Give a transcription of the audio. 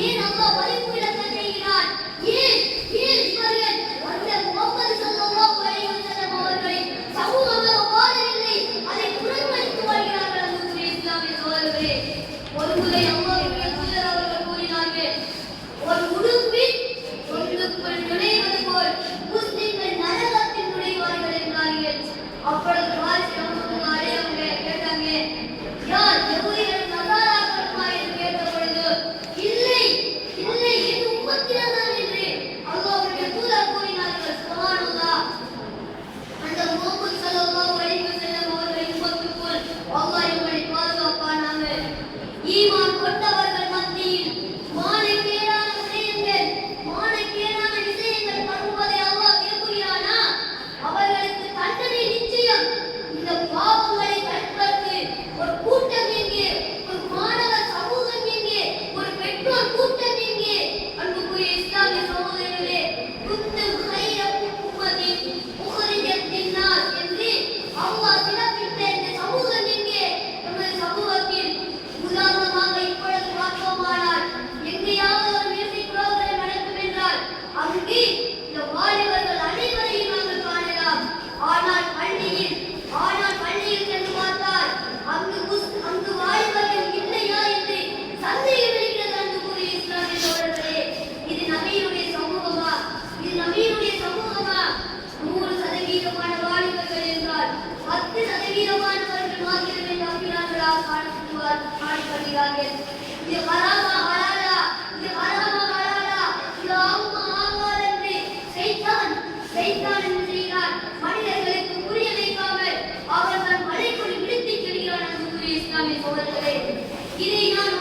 ஏன் அல்லாஹ் அங்கே இந்த வாலிபர்கள் அனைவரையும் நாங்கள் காணலாம். ஆனால் பள்ளியில் ஆனால் பள்ளியில் சென்று பார்த்தால் அங்கு அங்கு வாலிபர்கள் இல்லையா என்று சந்தேகம் இருக்கிறது அன்பு கூறிய இஸ்லாமிய தோழர்களே. இது நபியினுடைய சமூகமா? இது நபியினுடைய சமூகமா? நூறு சதவீதமான வாலிபர்கள் என்றால் பத்து சதவீதமானவர்கள் மாத்திரமே நம்பினார்களா காணப்படுவார் காணப்படுகிறார்கள். இது வரா இஸ்லாமிய சோழர்களே இதை நான்